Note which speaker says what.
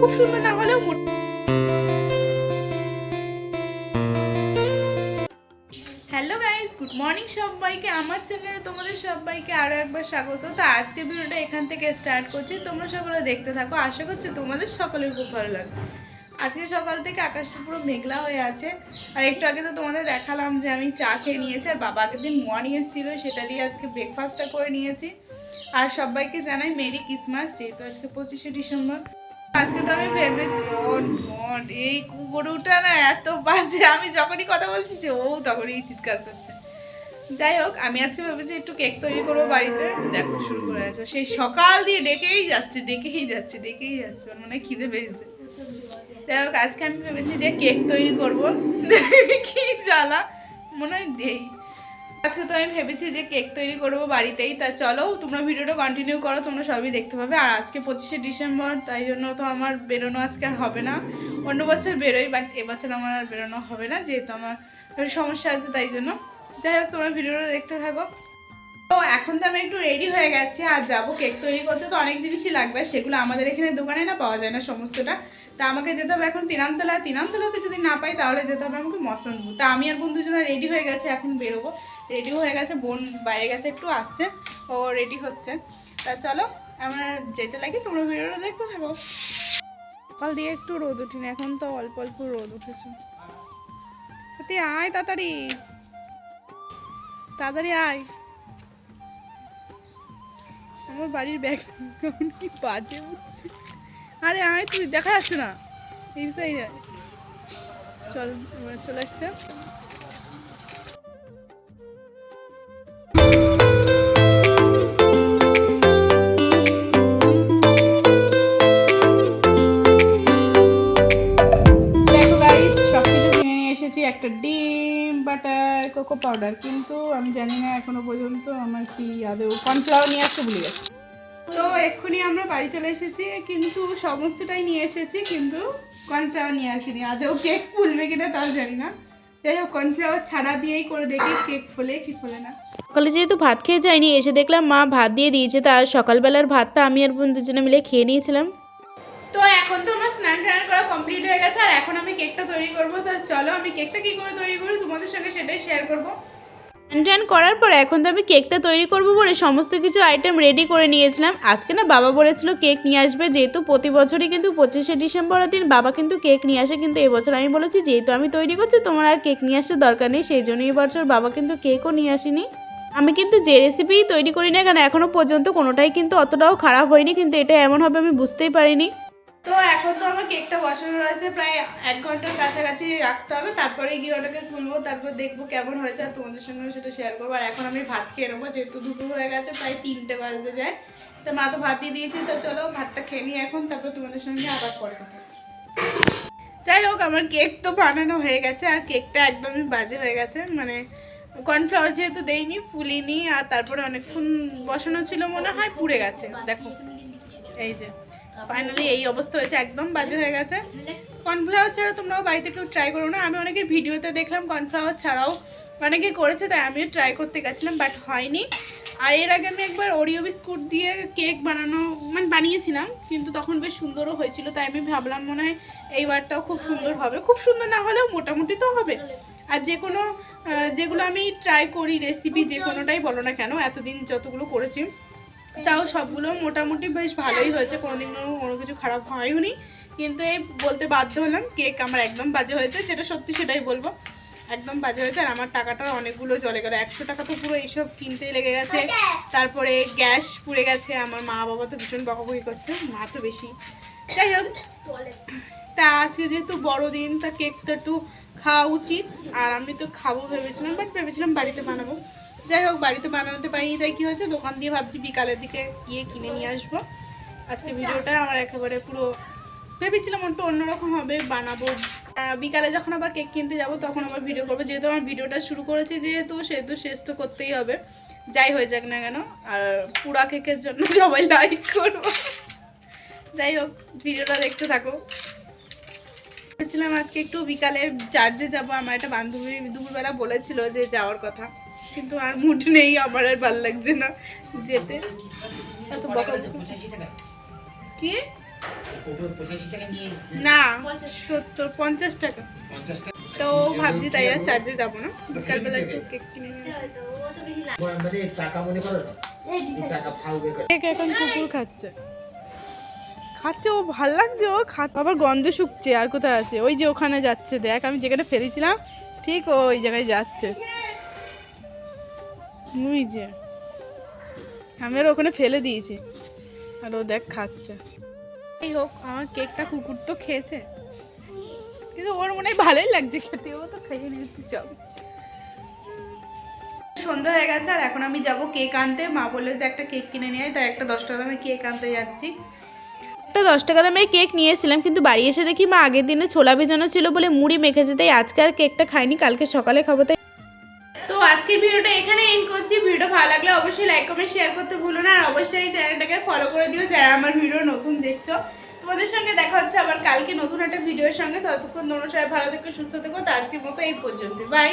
Speaker 1: খুব সুন্দর না হলেও হ্যালো গাইস গুড মর্নিং সবাইকে, আমার চ্যানেলে তোমাদের সবাইকে আরও একবার স্বাগত। তো আজকে ভিডিওটা এখান থেকে স্টার্ট করছি। তোমরা সকলে দেখতে থাকো। আশা করছি তোমাদের সকলের খুব ভালো লাগবে। আজকে সকাল থেকে আকাশটা পুরো মেঘলা হয়ে আছে। আর একটু আগে তো তোমাদের দেখালাম যে আমি চা খেয়ে নিয়েছি, আর বাবা আগের দিন মোয়া নিয়েছিল, সেটা দিয়ে আজকে ব্রেকফাস্টটা করে নিয়েছি। আর সবাইকে জানাই মেরি ক্রিসমাস, যেহেতু আজকে পঁচিশে ডিসেম্বর। আজকে তো আমি ভেবে এই গরুটা না এত বাজে। আমি যখনই কথা বলছি যে ও তখনই চিৎকার করছে। যাই হোক, আমি আজকে ভেবেছি একটু কেক তৈরি করব বাড়িতে। দেখো, শুরু করে আছে সেই সকাল দিয়ে ডেকেই যাচ্ছে ডেকেই যাচ্ছে ডেকেই যাচ্ছে। ওর মানে খিদে পেয়েছে। যাই হোক, আজকে আমি ভেবেছি যে কেক তৈরি করব। কি জ্বালা। মনে হয় দেই। আজকে তো আমি ভেবেছি যে কেক তৈরি করব বাড়িতেই, তা চলো, তোমরা ভিডিওটা কন্টিনিউ করো, তোমরা সবই দেখতে পাবে। আর আজকে পঁচিশে ডিসেম্বর, তাই জন্য তো আমার বেরোনো আজকে আর হবে না। অন্য বছর বেরোই বাট এবছর আমার আর বেরোনো হবে না, যেহেতু আমার সমস্যা আছে তাই জন্য। যাই হোক, তোমরা ভিডিওটা দেখতে থাকো। তো এখন তো আমি একটু রেডি হয়ে গেছি, আর যাব কেক তৈরি করতে। তো অনেক জিনিসই লাগবে সেগুলো আমাদের এখানে দোকানে না পাওয়া যায় না সমস্তটা। তা আমাকে যেতে হবে এখন তিনামতলা। তিনামতলাতে যদি না পাই, তাহলে যেতে হবে আমাকে মসন্দপুর তা আমি আর বোন দুজনে রেডি হয়ে গেছে, এখন বেরোবো। রেডি হয়ে গেছে, বোন বাইরে গেছে, একটু আসছে। ও রেডি হচ্ছে। তা চলো, আমরা যেতে লাগি, তোমরা ভিডিওটা দেখতে থাকো। সকাল দিয়ে একটু রোদ উঠিনি, এখন তো অল্প অল্প রোদ উঠেছে। সত্যি, আয় তাড়াতাড়ি। তাড়াতাড়ি আয়। আমার বাড়ির ব্যাকগ্রাউন্ড কি বাজে উঠছে আরে আয় তুই, দেখা যাচ্ছে না। এই সাইডে চল চলে আসছে। ডিম বাটার কোকো পাউডার কিন্তু আমি জানি না এখনও পর্যন্ত আমার কি আদৌ কর্নফ্লাওয়ার নিয়ে আসতে ভুলে গেছি। তো এক্ষুনি আমরা বাড়ি চলে এসেছি, কিন্তু সমস্তটাই নিয়ে এসেছি, কিন্তু কর্নফ্লাওয়ার নিয়ে আসিনি। আদৌ কেক ফুলবে কিনা তাও জানি না। যাই হোক, কর্নফ্লাওয়ার ছাড়া দিয়েই করে দেখি কেক ফোলে কি ফোলে না।
Speaker 2: সকালে যেহেতু ভাত খেয়ে যায়নি এসে দেখলাম মা ভাত দিয়ে দিয়েছে তার সকালবেলার ভাতটা আমি আর বোন দুজনে মিলে খেয়ে নিয়েছিলাম।
Speaker 1: তো এখন তো আমার স্নান টান করা কমপ্লিট হয়ে গেছে, আর এখন আমি কেকটা তৈরি করব। তো চলো, আমি কেকটা কি করে তৈরি করি? তোমাদের সঙ্গে সেটাই শেয়ার করব।
Speaker 2: স্নান করার পরে এখন তো আমি কেকটা তৈরি করব বলে সমস্ত কিছু আইটেম রেডি করে নিয়েছিলাম। আজকে না বাবা বলেছিল কেক নিয়ে আসবে, যেহেতু প্রতি বছরই কিন্তু পঁচিশে ডিসেম্বরের দিন বাবা কিন্তু কেক নিয়ে আসে, কিন্তু এবছর আমি বলেছি যেহেতু আমি তৈরি করছি, তোমার আর কেক নিয়ে আসার দরকার নেই, সেই জন্য এবছর বাবা কিন্তু কেকও নিয়ে আসেনি। আমি কিন্তু যে রেসিপি তৈরি করি না কেন এখনও পর্যন্ত কোনোটাই কিন্তু অতটাও খারাপ হয়নি, কিন্তু এটা এমন হবে আমি বুঝতেই পারিনি।
Speaker 1: তো এখন তো আমার কেকটা বসানো রয়েছে, প্রায় এক ঘণ্টার কাছাকাছি রাখতে হবে। তারপরে গিয়ে ওটাকে খুলবো, তারপর দেখব কেমন হয়েছে আর তোমাদের সঙ্গে সেটা শেয়ার করব। আর এখন আমি ভাত খেয়ে নেব, যেহেতু দুপুর হয়ে গেছে, প্রায় তিনটে বাজতে যায়। তো মা তো ভাত দিয়ে দিয়েছে, তো চলো ভাতটা খেয়ে নিই এখন, তারপর তোমাদের সঙ্গে আবার পরে কথা হচ্ছে। যাই হোক, আমার কেক তো বানানো হয়ে গেছে, আর কেকটা একদমই বাজে হয়ে গেছে। মানে কর্নফ্লাওয়ার যেহেতু দেইনি, ফুলিনি, আর তারপরে অনেকক্ষণ বসানো ছিল মনে হয়, পুড়ে গেছে। দেখো, এই যে। ফাইনালি এই অবস্থা হয়েছে, একদম বাজে হয়ে গেছে। কর্নফ্লাওয়ার ছাড়া তোমরাও বাড়িতে কেউ ট্রাই করো না। আমি অনেকের ভিডিওতে দেখলাম কর্নফ্লাওয়ার ছাড়াও অনেকে করেছে, তাই আমিও ট্রাই করতে গেছিলাম বাট হয়নি। আর এর আগে আমি একবার ওরিও বিস্কুট দিয়ে কেক বানানো মানে বানিয়েছিলাম, কিন্তু তখন বেশ সুন্দরও হয়েছিল, তাই আমি ভাবলাম মনে হয় এইবারটাও খুব সুন্দর হবে। খুব সুন্দর না হলেও মোটামুটি তো হবে। আর যে কোনো যেগুলো আমি ট্রাই করি রেসিপি যে কোনোটাই বলো না কেন, এতদিন যতগুলো করেছি তাও সবগুলো মোটামুটি বেশ ভালোই হয়েছে। কোনোদিন কোনো কিছু খারাপ হয়নি। কিন্তু এই বলতে বাধ্য হলাম, কেক আমার একদম বাজে হয়েছে। যেটা সত্যি সেটাই বলব। একদম বাজে হয়েছে। আর আমার টাকাটা অনেকগুলো জলে গেল। একশো টাকা তো পুরো এইসব কিনতে লেগে গেছে। তারপরে গ্যাস পুড়ে গেছে। আমার মা বাবা তো ভীষণ বকাবকি করছে। মা তো বেশি। যাই হোক, তা আজকে যেহেতু বড়দিন, তা কেক তো একটু খাওয়া উচিত। আর আমি তো খাব ভেবেছিলাম, বাট ভেবেছিলাম বাড়িতে বানাবো। যাই হোক, বাড়িতে বানাতে পারিনি, তাই কি হয়েছে? দোকান দিয়ে ভাবছি বিকালের দিকে গিয়ে কিনে নিয়ে আসব। আজকে ভিডিওটা আমার একেবারে পুরো ভেবেছিলাম একটু অন্যরকম হবে, বানাবো। বিকালে যখন আবার কেক কিনতে যাব, তখন আবার ভিডিও করব। যেহেতু আমার ভিডিওটা শুরু করেছি, যেহেতু সেহেতু শেষ তো করতেই হবে। যাই হয়ে যাক না কেন, আর পুরা কেকের জন্য সবাই লাইক করব। যাই হোক, ভিডিওটা দেখতে থাকো। ভেবেছিলাম আজকে একটু বিকালে চার্জে যাব। আমার একটা বান্ধবী দুপুরবেলা বলেছিল যে যাওয়ার কথা। কিন্তু আর মুড নেই, আমার আর ভালো লাগছে না যেতে। এত বকা কি? না, সত্তর, পঞ্চাশ টাকা। তো ভাবছি তাই আর চার্জে যাব না। একটু কেক কিনে কুকুর খাচ্ছে। খাচ্ছে, ও ভালো লাগছে, ও আবার গন্ধ শুকছে, আর কোথায় আছে? ওই যে ওখানে যাচ্ছে, দেখ, আমি যেখানে ফেলেছিলাম, ঠিক ওই জায়গায় যাচ্ছে। যে। আমি আর ওখানে ফেলে দিয়েছি। আর ও দেখ খাচ্ছে। এই হোক, আমার কেকটা কুকুর তো খেয়েছে। কিন্তু ওর মনে হয় ভালোই লাগছে খেতে। ও তো খেয়ে নিচ্ছে সব। সন্ধ্যা হয়ে গেছে, আর এখন আমি যাব কেক আনতে। মা বলল যে একটা কেক কিনে নিয়ে তাই একটা দশ টাকা দামে কেক আনতে যাচ্ছি।
Speaker 2: একটা দশ টাকা দামের কেক নিয়েছিলাম, কিন্তু বাড়ি এসে দেখি মা আগের দিনে ছোলা ভেজানো ছিল বলে মুড়ি মেখেছে তাই আজকে আর কেকটা খাইনি, কালকে সকালে খাব, তাই
Speaker 1: আজকের ভিডিওটা এখানে এন্ড করছি। ভিডিও ভালো লাগলে অবশ্যই লাইক কমেন্ট শেয়ার করতে ভুলো না। আর অবশ্যই চ্যানেলটাকে ফলো করে দিও যারা আমার ভিডিও নতুন দেখছ। তোমাদের সঙ্গে দেখা হচ্ছে আবার কালকে নতুন একটা ভিডিওর সঙ্গে। ততক্ষণ তোমরা সবাই ভালো থেকো, সুস্থ থেকো। তো আজকের মতো এই পর্যন্ত বাই